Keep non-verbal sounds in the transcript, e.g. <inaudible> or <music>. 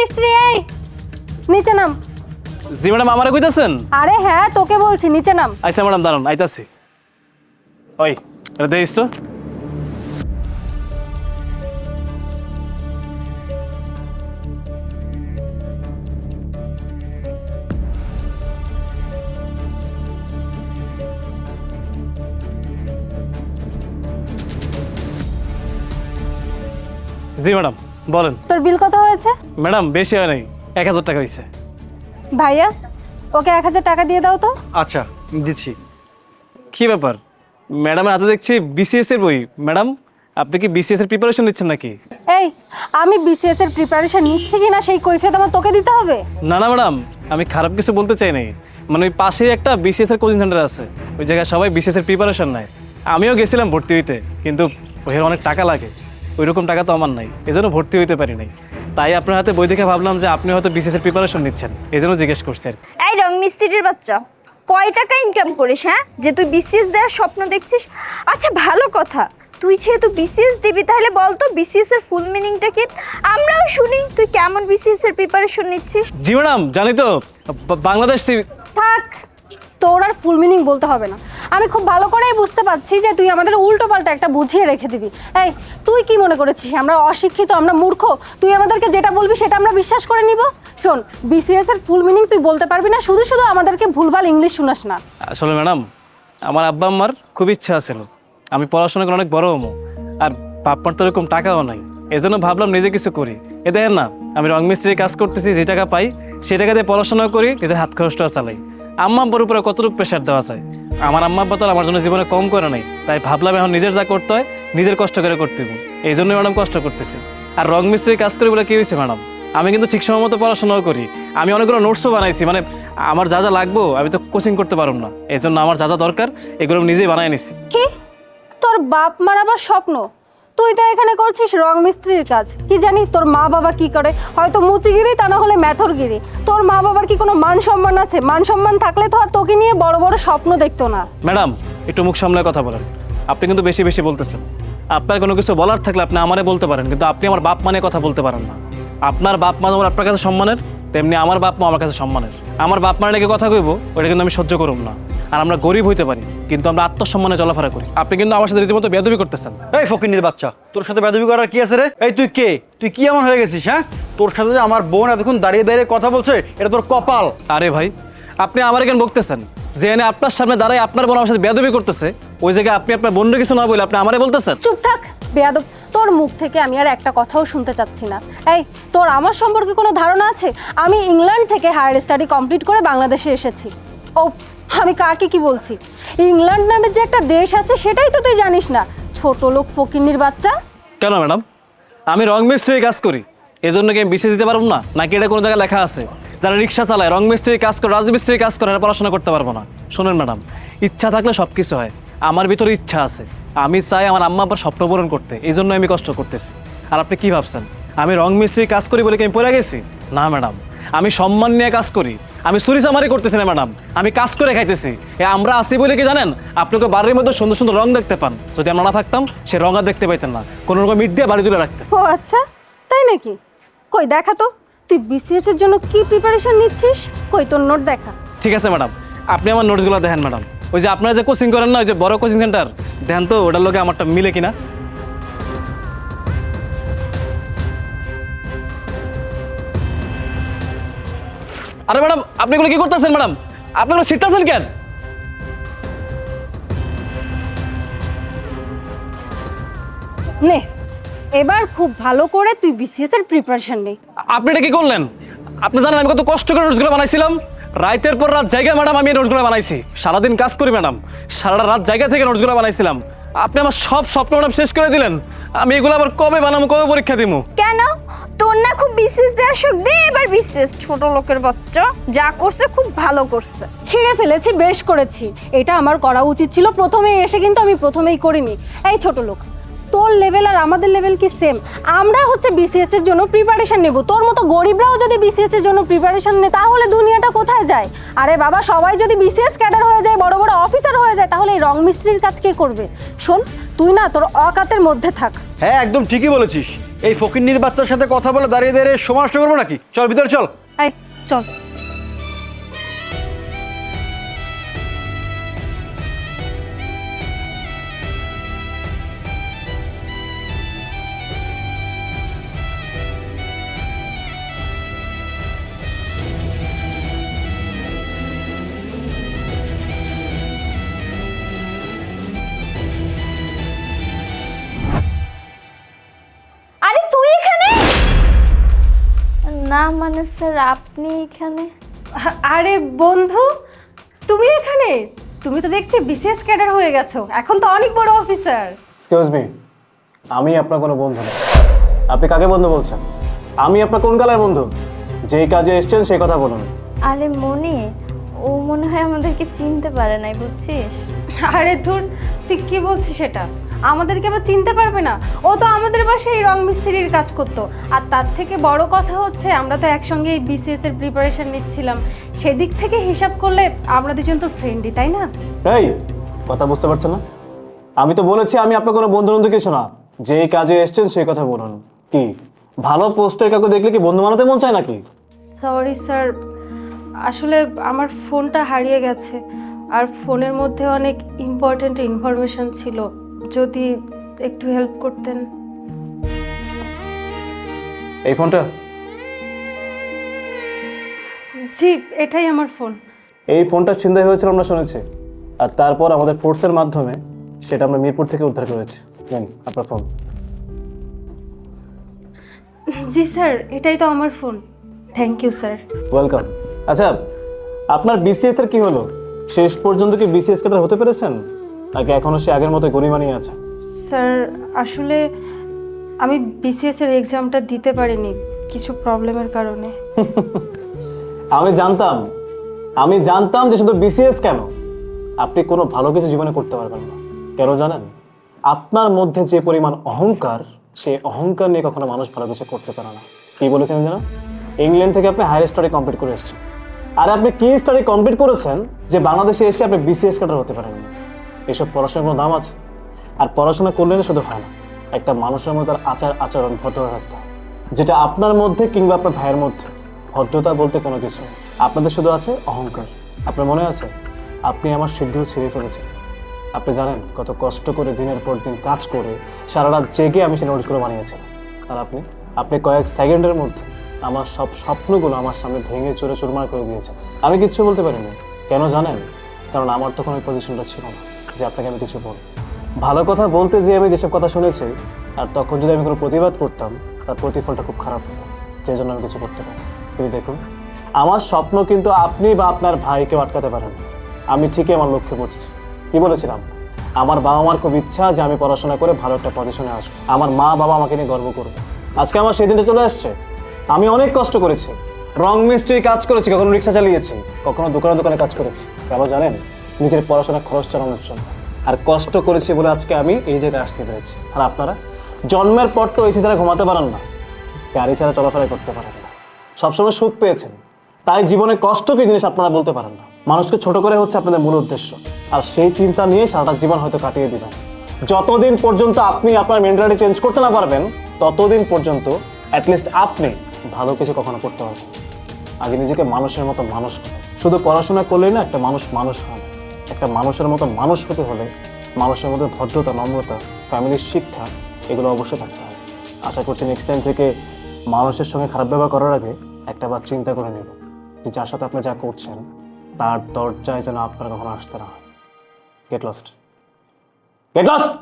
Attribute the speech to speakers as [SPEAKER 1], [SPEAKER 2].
[SPEAKER 1] মিস্ত্রি এই নিচে নাম।
[SPEAKER 2] জি ম্যাডাম আমারে কইতাছেন?
[SPEAKER 1] আরে হ্যাঁ তোকে বলছি নিচে নাম।
[SPEAKER 2] আচ্ছা ম্যাডাম দাঁড়ান আইতাছি। ওই এটা দেখিস তো। জি ম্যাডাম। বলেন।
[SPEAKER 1] তোর বিল কত হয়েছে?
[SPEAKER 2] ম্যাডাম বেশি হয় নাই। এক হাজার টাকা হয়েছে।
[SPEAKER 1] ভাইয়া ওকে এক হাজার টাকা দিয়ে দাও তো।
[SPEAKER 3] আচ্ছা দিচ্ছি।
[SPEAKER 2] কি ব্যাপার? ম্যাডামের হাতে দেখছি বিসিএস এর বই। ম্যাডাম আপনি কি বিসিএস এর প্রিপারেশন নিচ্ছেন নাকি?
[SPEAKER 1] এই আমি বিসিএস এর প্রিপারেশন নিচ্ছি কি না সেই কৈফিয়ত আমার তোকে দিতে হবে?
[SPEAKER 2] না না ম্যাডাম আমি খারাপ কিছু বলতে চাই নাই। মানে ওই পাশেই একটা বিসিএস এর কোচিং সেন্টার আছে। ওই জায়গায় সবাই বিসিএস এর প্রিপারেশন নেয়। আমিও গেছিলাম ভর্তি হইতে কিন্তু ওইখানে অনেক টাকা লাগে। ওই রকম টাকা তো আমার নাই এজন্য ভর্তি হইতে পারি নাই। তাই আপনার হাতে বই দেখে ভাবলাম যে আপনি হয়তো বিসিএস এর প্রিপারেশন নিচ্ছেন এই জন্য জিজ্ঞেস করছি আর কি।
[SPEAKER 4] এই রং মিস্ত্রির বাচ্চা কয় টাকা ইনকাম করিস হ্যাঁ? যে তুই বিসিএস দেওয়ার স্বপ্ন দেখছিস। আচ্ছা ভালো কথা তুই যেহেতু বিসিএস দিবি তাহলে বল তো বিসিএস এর ফুল মিনিংটা কি? আমরাও শুনি তুই কেমন বিসিএস এর প্রিপারেশন নিচ্ছিস?
[SPEAKER 2] জি ম্যাডাম জানি তো বা- বাংলাদেশ
[SPEAKER 1] থাক। তোর আর ফুল মিনিং বলতে হবে না। আমি খুব ভালো করেই বুঝতে পারছি যে তুই আমাদের উল্টো পাল্টা একটা বুঝিয়ে রেখে দিবি। এই, তুই কি মনে করেছিস? আমরা অশিক্ষিত, আমরা মূর্খ। তুই আমাদেরকে যেটা বলবি সেটা আমরা বিশ্বাস করে নিব? শোন বিসিএস এর ফুল মিনিং তুই বলতে পারবি না, শুধু শুধু আমাদেরকে ভুলভাল ইংলিশ শোনাস না।
[SPEAKER 2] আসলে ম্যাডাম, আমার আব্বা আম্মার খুব ইচ্ছা ছিল আমি পড়াশোনা করে অনেক বড় হমো আর বাপ্পার তো এরকম টাকাও নাই। এজন্য ভাবলাম নিজে কিছু করি। এ দেখেন না, আমি রং মিস্ত্রির কাজ করতেছি, যে টাকা পাই সেই টাকা দিয়ে পড়াশোনা করি, নিজের হাত খরচটা চালাই। আম্মা উপরে কতটুকু প্রেশার দেওয়া যায় আমার আম্মা আব্বা তো আমার জন্য জীবনে কম করে নাই। তাই ভাবলাম এখন নিজের যা করতে হয়, নিজের কষ্ট করে করতে হবে এই জন্যই ম্যাডাম কষ্ট করতেছি। আর রং মিস্ত্রির কাজ করি বলে কি হয়েছে ম্যাডাম? আমি কিন্তু ঠিক সময় মতো পড়াশোনাও করি। আমি অনেকগুলো নোটসও বানাইছি। মানে আমার যা যা লাগবো, আমি তো কোচিং করতে পারব না। এই জন্য আমার যা যা দরকার, এগুলো নিজেই বানাই নিছি।
[SPEAKER 1] কি? তোর বাপ মার আবার স্বপ্ন? তুই তো এখানে করছিস? রং মিস্ত্রির কাজ। কি জানি তোর মা বাবা কি করে? হয়তো মুচিগিরি, তা না হলে মেথরগিরি তোর মা বাবার কি কোনো মান সম্মান আছে? মান সম্মান থাকলে তো আর তোকে নিয়ে বড় বড় স্বপ্ন দেখতো না।
[SPEAKER 2] ম্যাডাম, একটু মুখ সামলে কথা বলেন। আপনি কিন্তু বেশি বেশি বলতেছেন। আপনার কোনো কিছু বলার থাকলে আপনি আমারে বলতে পারেন, কিন্তু আপনি আমার বাপ মানে কথা বলতে পারেন না। আপনার বাপ মা যেমন আপনার কাছে সম্মানের, তেমনি আমার বাপ মা আমার কাছে সম্মানের। আমার বাপ মার লেগে কথা কইব ওটা কিন্তু আমি সহ্য করুম না। আর আমরা গরিব হইতে পারি কিন্তু আমরা আত্মসম্মানে চলাফেরা করি। আপনি কিন্তু আমার সাথে রীতিমতো বেদবি করতেছেন।
[SPEAKER 3] এই ফকিনের বাচ্চা তোর সাথে বেদবি করার কি আছে রে? এই তুই কে? তুই কি এমন হয়ে গেছিস হ্যাঁ? তোর সাথে যে আমার বোন এতক্ষণ দাঁড়িয়ে দাঁড়িয়ে কথা বলছে এটা তোর কপাল।
[SPEAKER 2] আরে ভাই আপনি আমার কেন বকতেছেন? যে এনে আপনার সামনে দাঁড়ায় আপনার বোন আমার সাথে বেদবি করতেছে ওই জায়গায় আপনি আপনার বোনকে কিছু না বলে আপনি আমারে বলতেছেন?
[SPEAKER 1] চুপ থাক বেয়াদব। তোর মুখ থেকে আমি আর একটা কথাও শুনতে চাচ্ছি না। এই তোর আমার সম্পর্কে কোনো ধারণা আছে? আমি ইংল্যান্ড থেকে হায়ার স্টাডি কমপ্লিট করে বাংলাদেশে এসেছি। ও আমি কাকে কি বলছি? ইংল্যান্ড নামের যে একটা দেশ আছে, সেটাই তো তুই জানিস না। ছোট লোক ফকিন্নির বাচ্চা।
[SPEAKER 2] কেন ম্যাডাম? আমি রং মিস্ত্রির কাজ করি। এই জন্য কি আমি বিসিএস দিতে পারব না? নাকি এটা কোনো জায়গায় লেখা আছে? যারা রিক্সা চালায়, রং মিস্ত্রির কাজ করে রাজমিস্ত্রির কাজ করে, এরা পড়াশোনা করতে পারব না। শোনেন ম্যাডাম, ইচ্ছা থাকলে সব কিছু হয়। আমার ভিতরে ইচ্ছা আছে। আমি চাই আমার আম্মা আব্বার স্বপ্ন পূরণ করতে। এই জন্য আমি কষ্ট করতেছি। আর আপনি কি ভাবছেন? আমি রং মিস্ত্রির কাজ করি বলে কি আমি পড়ে গেছি? না ম্যাডাম। আমি সম্মান নিয়ে কাজ করি। আমি চুরি চামারি করতেছি না ম্যাডাম। আমি কাজ করে খাইতেছি। এ আমরা আসি বলে কি জানেন? আপনাকে বাড়ির মধ্যে সুন্দর সুন্দর রং দেখতে পান। যদি আমরা না থাকতাম সে রং আর দেখতে পাইতেন না। কোনো রকম ইট দিয়ে বাড়ি তুলে রাখতেন।
[SPEAKER 1] ও আচ্ছা তাই নাকি? কই দেখা তো। তুই বিসিএস এর জন্য কি প্রিপারেশন নিচ্ছিস? কই তোর নোট দেখা।
[SPEAKER 2] ঠিক আছে ম্যাডাম। আপনি আমার নোটসগুলো দেখেন ম্যাডাম। ওই যে আপনারা যে কোচিং করেন না ওই যে বড় কোচিং সেন্টার দেখেন তো ওটার লোকে আমারটা মিলে কিনা। আরে ম্যাডাম আপনি এগুলো কি করতেছেন ম্যাডাম? আপনি এগুলো শিখতেছেন কেন?
[SPEAKER 1] নে এবার খুব ভালো করে তুই বিসিএস এর প্রিপারেশন নে।
[SPEAKER 2] আপনি এটা কি করলেন? আপনি জানেন আমি কত কষ্ট করে নোটসগুলো বানাইছিলাম? রাতের পর রাত জায়গা ম্যাডাম আমি নোটসগুলো বানাইছি। সারাদিন কাজ করি ম্যাডাম। সারাটা রাত জায়গা থেকে নোটসগুলো বানাইছিলাম। আপনি আমার সব স্বপ্ন ম্যাডাম শেষ করে দিলেন। আমি এগুলো আবার কবে বানাবো কবে পরীক্ষা দিব?
[SPEAKER 4] কেন? তোর না বিসিএস দেওয়ার শখ দে এবার বিসিএস ছোট লোকের বাচ্চা। যা করছে খুব ভালো করছে।
[SPEAKER 1] ছিঁড়ে ফেলেছি বেশ করেছি। এটা আমার করা উচিত ছিল প্রথমেই এসে কিন্তু আমি প্রথমেই করিনি। এই ছোট লোক তোর লেভেল আর আমাদের লেভেল কি সেম আমরা হচ্ছে বিসিএস এর জন্য প্রিপারেশন নেব। তোর মতো গরিবরাও যদি বিসিএস এর জন্য প্রিপারেশন নেয় তাহলে দুনিয়াটা কোথায় যায়? আরে বাবা সবাই যদি বিসিএস ক্যাডার হয়ে যায় বড় বড় অফিসার হয়ে যায় তাহলে এই রং মিস্ত্রির কাজ কে করবে? শোন তুই না তোর অকাতের মধ্যে থাক।
[SPEAKER 3] হ্যাঁ একদম ঠিকই বলেছিস। এই ফকির নির্বাচনের সাথে কথা বলে দাঁড়িয়ে দাঁড়িয়ে নষ্ট করব নাকি? চল, ভিতরে চল।
[SPEAKER 1] চল।
[SPEAKER 4] মানে স্যার আপনি এখানে?
[SPEAKER 1] আরে বন্ধু তুমি এখানে? তুমি তো দেখছি বিশেষ ক্যাডার হয়ে গেছো এখন তো অনেক বড় অফিসার।
[SPEAKER 2] এক্সকিউজ মি আমি আপনার কোনো বন্ধু না। আপনি কাকে বন্ধু বলছেন? আমি আপনার কোন কালার বন্ধু? যেই কাজে এসছেন সেই কথা বলুন।
[SPEAKER 4] আরে মনে ও মনে হয় আমাদেরকে চিনতে পারে নাই বুঝছিস?
[SPEAKER 1] আরে ধুর তুই কি বলছিস সেটা? আমাদেরকে আবার চিনতে পারবে না। ও তো আমাদের বাসায় রং মিস্ত্রির কাজ করতো। আর তার থেকে বড় কথা হচ্ছে আমরা তো একসঙ্গে এই বিসিএস এর প্রিপারেশন নিচ্ছিলাম। সেদিক থেকে হিসাব করলে আমরা দুজন তো ফ্রেন্ডই তাই না?
[SPEAKER 2] এই কথা বুঝতে পারছেন না? আমি তো বলেছি আমি আপনার কোনো বন্ধু বন্ধু কিছু না যেই কাজে এসছেন সেই কথা বলুন। কি ভালো পোস্টের কাউকে দেখলে কি বন্ধু বানাতে মন চায় নাকি?
[SPEAKER 1] সরি স্যার আসলে আমার ফোনটা হারিয়ে গেছে। আর ফোনের মধ্যে অনেক ইম্পর্ট্যান্ট ইনফরমেশন ছিল। যদি একটু হেল্প করতেন।
[SPEAKER 2] এই ফোনটা?
[SPEAKER 1] জি এটাই আমার ফোন।
[SPEAKER 2] এই ফোনটা ছিনতাই হয়েছিল আমরা শুনেছি। আর তারপর আমাদের ফোর্সের মাধ্যমে সেটা আমরা মিরপুর থেকে উদ্ধার করেছি। নেন আপনার ফোন।
[SPEAKER 1] জি স্যার এটাই তো আমার phone. Thank you sir.
[SPEAKER 2] Welcome আচ্ছা আপনার বিসিএস এর কি হলো? শেষ পর্যন্ত কি বিসিএস কাটার হতে পেরেছেন? নাকি এখনও সে আগের মতো গরিমানি আছে।
[SPEAKER 1] স্যার আসলে আমি বিসিএস এর এক্সামটা দিতে পারিনি কিছু প্রবলেমের কারণে। <laughs>
[SPEAKER 2] আমি জানতাম আমি জানতাম যে শুধু বিসিএস কেন? আপনি কোনো ভালো কিছু জীবনে করতে পারবেন না। কেন জানেন? আপনার মধ্যে যে পরিমাণ অহংকার সেই অহংকার নিয়ে কখনো মানুষ ভালো কিছু করতে পারে না। কি বলেছেন যেন ইংল্যান্ড থেকে আপনি হায়ার স্টাডি কমপ্লিট করে এসেছেন। আর আপনি কি স্টাডি কমপ্লিট করেছেন যে বাংলাদেশে এসে আপনি বিসিএস কাটার হতে পারেন না এসব পড়াশোনার কোনো দাম আছে? আর পড়াশোনা করলে না শুধু হয় না, একটা মানুষের মধ্যে তার আচার আচরণ, ভদ্রতা। রাখতে হয় যেটা আপনার মধ্যে কিংবা আপনার ভাইয়ের মধ্যে, ভদ্রতা বলতে কোনো কিছু আপনাদের শুধু আছে অহংকার। আপনার মনে আছে? আপনি আমার শিডিউল ছেড়ে ফেলেছেন। আপনি জানেন, কত কষ্ট করে দিনের পর দিন কাজ করে সারা রাত জেগে আমি সেই নোটসগুলো বানিয়েছিলাম আর আপনি? আপনি কয়েক সেকেন্ডের মধ্যে আমার সব স্বপ্নগুলো আমার সামনে ভেঙে চুরে চুরমার করে দিয়েছেন। আমি কিচ্ছু বলতে পারিনি। কেন জানেন? কারণ আমার তখন ওই পজিশনটা ছিল না। যে আপনাকে আমি কিছু বলি। ভালো কথা বলতে যে আমি যেসব কথা শুনেছি, আর তখন যদি আমি কোনো প্রতিবাদ করতাম, তার প্রতিফলটা খুব খারাপ হতো। যে জন্য আমি কিছু করতে পারি কিন্তু দেখুন, আমার স্বপ্ন কিন্তু আপনি বা আপনার ভাইকে আটকাতে পারেন। আমি ঠিকই আমার লক্ষ্যে পড়ছি কি বলেছিলাম? আমার বাবা মার খুব ইচ্ছা যে আমি পড়াশোনা করে ভালো একটা পজিশনে আসব। আমার মা বাবা আমাকে নিয়ে গর্ব করবে। আজকে আমার সেই দিনটা চলে আসছে। আমি অনেক কষ্ট করেছি। রং মিস্ত্রি কাজ করেছি, কখনো রিক্সা চালিয়েছি, কখনো দোকানে দোকানে কাজ করেছি। কেন জানেন? নিজের পড়াশোনা খরচ চালানোর জন্য। আর কষ্ট করেছি বলে আজকে আমি এই জায়গায় আসতে পেরেছি। আর আপনারা জন্মের পর তো এসি ছাড়া ঘুমাতে পারেন না। গাড়ি ছাড়া চলাফেরা করতে পারেন না। সবসময় সুখ পেয়েছেন। তাই জীবনে কষ্ট কি জিনিস আপনারা বলতে পারেন না। মানুষকে ছোট করে হচ্ছে আপনাদের মূল উদ্দেশ্য। আর সেই চিন্তা নিয়ে সারাটা জীবন হয়তো কাটিয়ে দিবেন। যতদিন পর্যন্ত আপনি আপনার মেন্টালিটি চেঞ্জ করতে না পারবেন, ততদিন পর্যন্ত অ্যাটলিস্ট আপনি ভালো কিছু কখনো করতে পারবেন আগে নিজেকে মানুষের মতো মানুষ শুধু পড়াশোনা করলেই না, একটা মানুষ মানুষ হয়। একটা মানুষের মতো মানুষ হতে হলে মানুষের মধ্যে ভদ্রতা, নম্রতা, ফ্যামিলির শিক্ষা, এগুলো অবশ্যই থাকতে হবে। আশা করছি নেক্সট টাইম থেকে মানুষের সঙ্গে খারাপ ব্যবহার করার আগে একটা বার চিন্তা করে নেব যে যার সাথে আপনি যা করছেন, তার দরজায় যেন আপনার কখনো আসতে না হয়। Get lost get lost